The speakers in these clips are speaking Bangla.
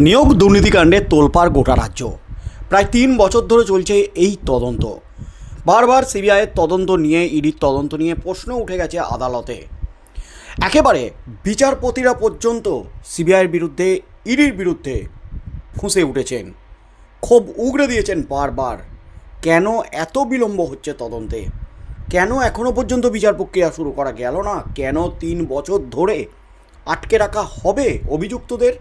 নিয়োগ দুর্নীতিকাণ্ডে তোলপাড় গোটা রাজ্য। প্রায় তিন বছর ধরে চলছে এই তদন্ত। বারবার সিবিআইয়ের তদন্ত নিয়ে, ইডির তদন্ত নিয়ে প্রশ্ন উঠে গেছে আদালতে। একেবারে বিচারপতিরা পর্যন্ত সিবিআইয়ের বিরুদ্ধে, ইডির বিরুদ্ধে ফুঁসে উঠেছেন। ক্ষোভ উগড়ে দিয়েছেন বারবার। কেন এত বিলম্ব হচ্ছে তদন্তে? কেন এখনও পর্যন্ত বিচার প্রক্রিয়া শুরু করা গেল না? কেন তিন বছর ধরে আটকে রাখা হবে অভিযুক্তদের?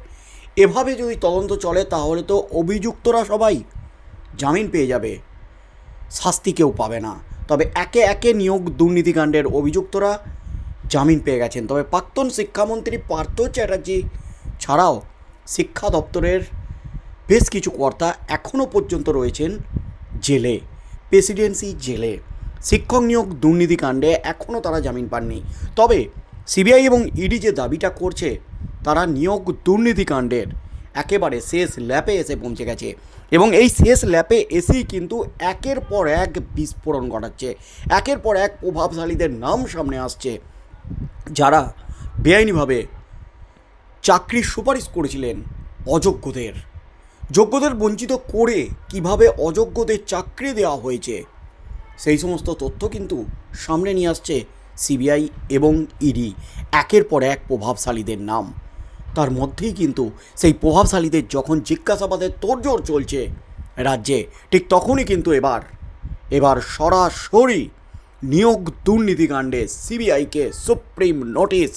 এভাবে যদি তদন্ত চলে, তাহলে তো অভিযুক্তরা সবাই জামিন পেয়ে যাবে। শাস্তি কেউ পাবে না। তবে একে একে নিয়োগ দুর্নীতিকাণ্ডের অভিযুক্তরা জামিন পেয়ে গেছেন। তবে প্রাক্তন শিক্ষামন্ত্রী পার্থ চ্যাটার্জি ছাড়াও শিক্ষা দপ্তরের বেশ কিছু কর্তা এখনও পর্যন্ত রয়েছেন জেলে, প্রেসিডেন্সি জেলে। শিক্ষক নিয়োগ দুর্নীতিকাণ্ডে এখনও তারা জামিন পাননি। তবে সিবিআই এবং ইডি যে দাবিটা করছে তারা নিয়োগ দুর্নীতিকাণ্ডের একেবারে শেষ ল্যাপে এসে পৌঁছে গেছে। এবং এই শেষ ল্যাপে এসেই কিন্তু একের পর এক বিস্ফোরণ ঘটাচ্ছে। একের পর এক প্রভাবশালীদের নাম সামনে আসছে। যারা বেআইনিভাবে চাকরির সুপারিশ করেছিলেন অযোগ্যদের। যোগ্যদের বঞ্চিত করে কীভাবে অযোগ্যদের চাকরি দেওয়া হয়েছে, সেই সমস্ত তথ্য কিন্তু সামনে নিয়ে আসছে সিবিআই এবং ইডি। একের পর এক প্রভাবশালীদের নাম। তার মধ্যেই কিন্তু সেই প্রভাবশালীদের যখন জিজ্ঞাসাবাদের তোড়জোড় চলছে রাজ্যে, ঠিক তখনই কিন্তু এবার এবার সরাসরি নিয়োগ দুর্নীতিকাণ্ডে সিবিআইকে সুপ্রিম নোটিশ।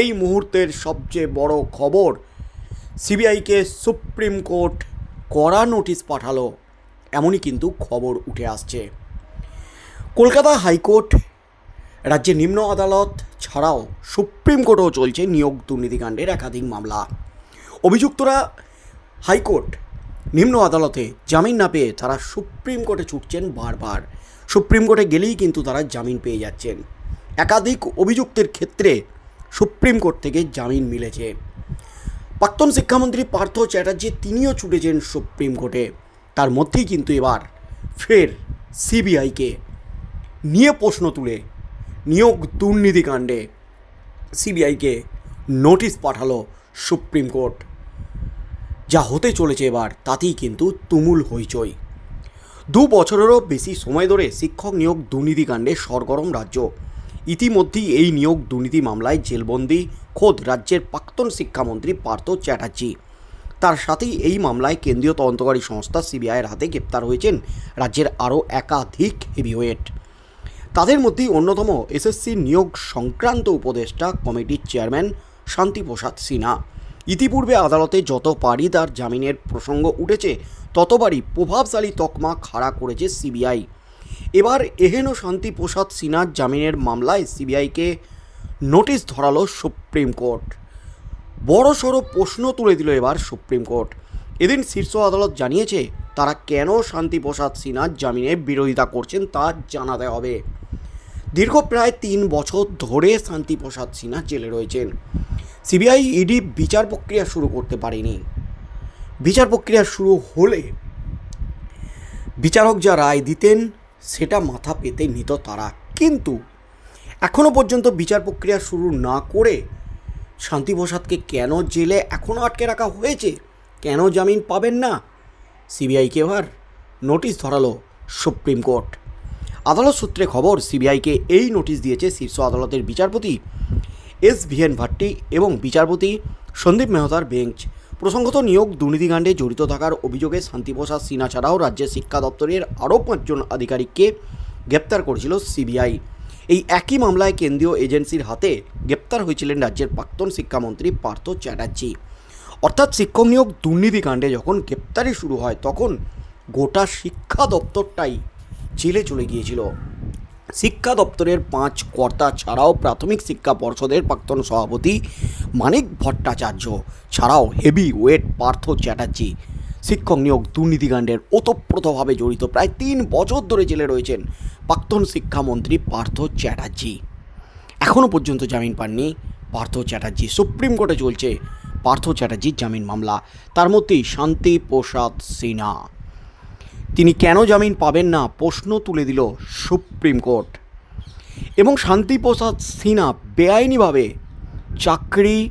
এই মুহূর্তের সবচেয়ে বড় খবর, সিবিআইকে সুপ্রিম কোর্ট কড়া নোটিশ পাঠালো, এমনই কিন্তু খবর উঠে আসছে। কলকাতা হাইকোর্ট রাজ্যের নিম্ন আদালত ছাড়াও সুপ্রিম কোর্টেও চলছে নিয়োগ দুর্নীতিকাণ্ডের একাধিক মামলা। অভিযুক্তরা হাইকোর্ট নিম্ন আদালতে জামিন না পেয়ে তারা সুপ্রিম কোর্টে ছুটছেন বারবার। সুপ্রিম কোর্টে গেলেই কিন্তু তারা জামিন পেয়ে যাচ্ছেন। একাধিক অভিযুক্তের ক্ষেত্রে সুপ্রিম কোর্ট থেকে জামিন মিলেছে। প্রাক্তন শিক্ষামন্ত্রী পার্থ চ্যাটার্জি তিনিও ছুটেছেন সুপ্রিম কোর্টে। তার মধ্যেই কিন্তু এবার ফের সিবিআইকে নিয়ে প্রশ্ন তুলে নিয়োগ দুর্নীতিকাণ্ডে সিবিআইকে নোটিশ পাঠালো সুপ্রিম কোর্ট। যা হতে চলেছে এবার, তাতেই কিন্তু তুমুল হইচই। দু বছরেরও বেশি সময় ধরে শিক্ষক নিয়োগ দুর্নীতিকাণ্ডে সরগরম রাজ্য। ইতিমধ্যেই এই নিয়োগ দুর্নীতি মামলায় জেলবন্দি, খোদ রাজ্যের প্রাক্তন শিক্ষামন্ত্রী পার্থ চ্যাটার্জি। তার সাথেই এই মামলায় কেন্দ্রীয় তদন্তকারী সংস্থা সিবিআইয়ের হাতে গ্রেপ্তার হয়েছেন রাজ্যের আরও একাধিক হেভিওয়েট। তাদের মধ্যেই অন্যতম এসএসসি নিয়োগ সংক্রান্ত উপদেষ্টা কমিটির চেয়ারম্যান শান্তিপ্রসাদ সিনহা। ইতিপূর্বে আদালতে যতবারই তার জামিনের প্রসঙ্গ উঠেছে, ততবারই প্রভাবশালী তকমা খাড়া করেছে সিবিআই। এবার এহেন শান্তিপ্রসাদ সিনহার জামিনের মামলায় সিবিআইকে নোটিশ ধরালো সুপ্রিম কোর্ট। বড় সড়ো প্রশ্ন তুলে দিল এবার সুপ্রিম কোর্ট। এদিন শীর্ষ আদালত জানিয়েছে, তারা কেন শান্তিপ্রসাদ সিনহার জামিনে বিরোধিতা করছেন তা জানাতে হবে। দীর্ঘ প্রায় তিন বছর ধরে শান্তিপ্রসাদ সিনহা জেলে রয়েছেন। সিবিআই ইডি বিচার প্রক্রিয়া শুরু করতে পারেনি। বিচার প্রক্রিয়া শুরু হলে বিচারক যা রায় দিতেন, সেটা মাথা পেতে নিত তারা। কিন্তু এখনও পর্যন্ত বিচার প্রক্রিয়া শুরু না করে শান্তিপ্রসাদকে কেন জেলে এখনও আটকে রাখা হয়েছে? কেন জামিন পাবেন না? সিবিআইকে এবার নোটিশ ধরালো সুপ্রিম কোর্ট। আদালত সূত্রে খবর, সিবিআইকে এই নোটিশ দিয়েছে শীর্ষ আদালতের বিচারপতি এস ভিএন ভাট্টি এবং বিচারপতি সন্দীপ মেহতার বেঞ্চ। প্রসঙ্গত নিয়োগ দুর্নীতিকাণ্ডে জড়িত থাকার অভিযোগে শান্তিপ্রসাদ সিনহা ছাড়াও রাজ্যের শিক্ষা দপ্তরের আরও পাঁচজন আধিকারিককে গ্রেপ্তার করেছিল সিবিআই। এই একই মামলায় কেন্দ্রীয় এজেন্সির হাতে গ্রেপ্তার হয়েছিলেন রাজ্যের প্রাক্তন শিক্ষামন্ত্রী পার্থ চ্যাটার্জি। অর্থাৎ শিক্ষক নিয়োগ দুর্নীতিকাণ্ডে যখন গ্রেপ্তারি শুরু হয়, তখন গোটা শিক্ষা দপ্তরটাই জেলে চলে গিয়েছিল। শিক্ষা দপ্তরের পাঁচ কর্তা ছাড়াও প্রাথমিক শিক্ষা পর্ষদের প্রাক্তন সভাপতি মানিক ভট্টাচার্য ছাড়াও হেভি ওয়েট পার্থ চ্যাটার্জি শিক্ষক নিয়োগ দুর্নীতিকাণ্ডের ওতপ্রোতভাবে জড়িত প্রায় তিন বছর ধরে জেলে রয়েছেন প্রাক্তন শিক্ষামন্ত্রী পার্থ চ্যাটার্জি। এখনও পর্যন্ত জামিন পাননি পার্থ চ্যাটার্জি। সুপ্রিম কোর্টে চলছে পার্থ চ্যাটার্জির জামিন মামলা। তার মধ্যেই শান্তি প্রসাদ সিনহা। তিনি কেন জামিন পাবেন না প্রশ্ন তুলে দিল সুপ্রিম কোর্ট। এবং শান্তিপ্রসাদ সিনহা বেআইনিভাবে চাকরি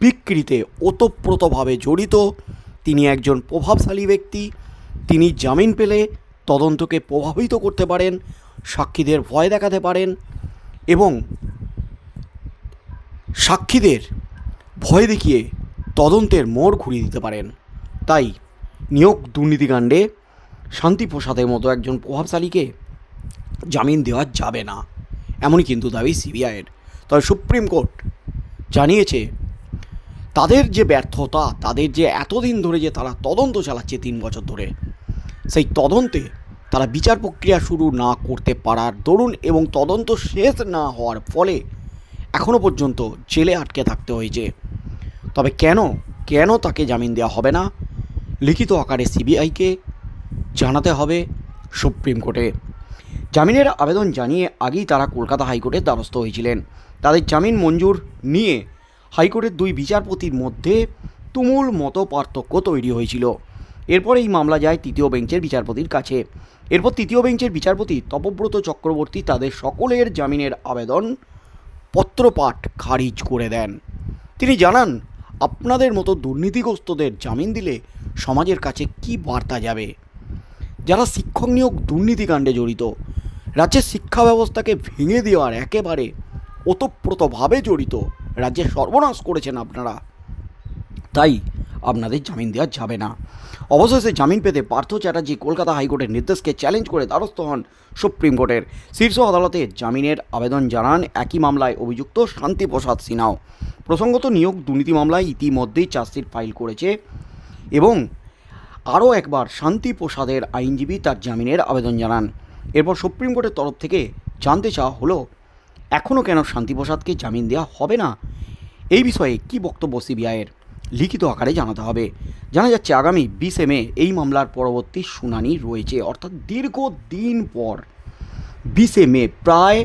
বিক্রিতে ওতপ্রোতভাবে জড়িত। তিনি একজন প্রভাবশালী ব্যক্তি। তিনি জামিন পেলে তদন্তকে প্রভাবিত করতে পারেন, সাক্ষীদের ভয় দেখাতে পারেন এবং সাক্ষীদের ভয় দেখিয়ে তদন্তের মোড় ঘুরিয়ে দিতে পারেন। তাই নিয়োগ দুর্নীতিকাণ্ডে শান্তিপ্রসাদের মতো একজন প্রভাবশালীকে জামিন দেওয়া যাবে না। এমনই কিন্তু দাবি সিবিআইয়ের। তবে সুপ্রিম কোর্ট জানিয়েছে, তাদের যে ব্যর্থতা, তাদের যে এতদিন ধরে যে তারা তদন্ত চালাচ্ছে তিন বছর ধরে, সেই তদন্তে তারা বিচার প্রক্রিয়া শুরু না করতে পারার দরুন এবং তদন্ত শেষ না হওয়ার ফলে এখনও পর্যন্ত জেলে আটকে থাকতে হয়েছে। তবে কেন কেন তাকে জামিন দেওয়া হবে না? লিখিত আকারে সিবিআইকে জানাতে হবে সুপ্রিম কোর্টে। জামিনের আবেদন জানিয়ে আগেই তারা কলকাতা হাইকোর্টের দ্বারস্থ হয়েছিলেন। তাদের জামিন মঞ্জুর নিয়ে হাইকোর্টের দুই বিচারপতির মধ্যে তুমুল মতো পার্থক্য তৈরি হয়েছিল। এরপর এই মামলা যায় তৃতীয় বেঞ্চের বিচারপতির কাছে। এরপর তৃতীয় বেঞ্চের বিচারপতি তপব্রত চক্রবর্তী তাদের সকলের জামিনের আবেদন পত্রপাঠ খারিজ করে দেন। তিনি জানান, আপনাদের মতো দুর্নীতিগ্রস্তদের জামিন দিলে সমাজের কাছে কি বার্তা যাবে? যারা শিক্ষক নিয়োগ দুর্নীতিকাণ্ডে জড়িত, রাজ্যের শিক্ষা ব্যবস্থাকে ভেঙে দেওয়ার একেবারে ওতপ্রোতভাবে জড়িত রাজ্যের সর্বনাশ করেছেন আপনারা। তাই আপনাদের জামিন দেওয়া যাবে না। অবশেষে জামিন পেতে পার্থ চ্যাটার্জি কলকাতা হাইকোর্টের নির্দেশকে চ্যালেঞ্জ করে দ্বারস্থ হন সুপ্রিম কোর্টের। শীর্ষ আদালতে জামিনের আবেদন জানান একই মামলায় অভিযুক্ত শান্তিপ্রসাদ সিনহাও প্রসঙ্গত নিয়োগ দুর্নীতি মামলায় ইতিমধ্যেই চার্জশিট ফাইল করেছে এবং আরও একবার শান্তি প্রসাদের আইনজীবী তার জামিনের আবেদন জানান। এরপর সুপ্রিম কোর্টের তরফ থেকে জানতে চাওয়া হলো, এখনও কেন শান্তিপ্রসাদকে জামিন দেওয়া হবে না? এই বিষয়ে কি বক্তব্য সিবিআইয়ের? লিখিত আকারে জানাতে হবে। জানা যাচ্ছে, আগামী বিশে মে এই মামলার পরবর্তী শুনানি রয়েছে, অর্থাৎ দীর্ঘ দিন পর। বিশে মে প্রায়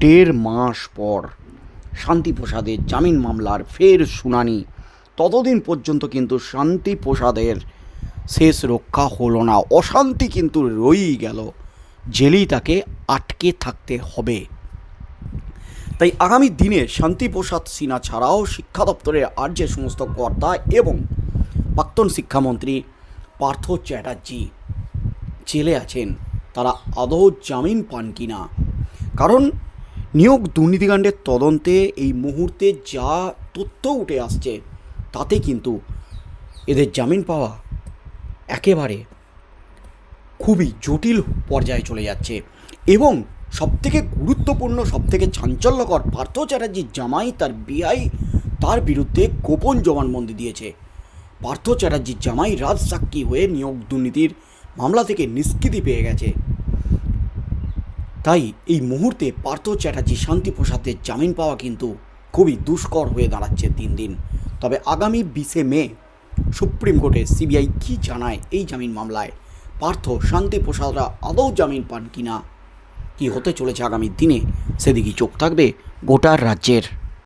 দেড় মাস পর শান্তিপ্রসাদের জামিন মামলার ফের শুনানি। ততদিন পর্যন্ত কিন্তু শান্তিপ্রসাদের শেষ রক্ষা হলো না। অশান্তি কিন্তু রয়েই গেল। জেলেই তাকে আটকে থাকতে হবে। তাই আগামী দিনে শান্তিপ্রসাদ সিনহা ছাড়াও শিক্ষা দপ্তরের আর যে সমস্ত কর্তা এবং প্রাক্তন শিক্ষামন্ত্রী পার্থ চ্যাটার্জি জেলে আছেন, তারা আদৌ জামিন পান কি না কারণ নিয়োগ দুর্নীতিকাণ্ডের তদন্তে এই মুহূর্তে যা তথ্য উঠে আসছে, তাতে কিন্তু এদের জামিন পাওয়া একেবারে খুবই জটিল পর্যায়ে চলে যাচ্ছে। এবং সবথেকে গুরুত্বপূর্ণ, সবথেকে চাঞ্চল্যকর পার্থ চ্যাটার্জির জামাই তার বিআই তার বিরুদ্ধে গোপন জবানবন্দি দিয়েছে। পার্থ চ্যাটার্জির জামাই রাজ সাক্ষী হয়ে নিয়োগ দুর্নীতির মামলা থেকে নিষ্কৃতি পেয়ে গেছে। তাই এই মুহূর্তে পার্থ চ্যাটার্জি শান্তিপ্রসাদের জামিন পাওয়া কিন্তু খুবই দুষ্কর হয়ে দাঁড়াচ্ছে দিন দিন। তবে আগামী বিশে মে সুপ্রিম কোর্টে সিবিআই কি জানায় এই জামিন মামলায়? পার্থ শান্তি প্রসাদরা আদৌ জামিন পান কি না কি হতে চলেছে আগামী দিনে? সেদিকে চোখ থাকবে গোটা রাজ্যের।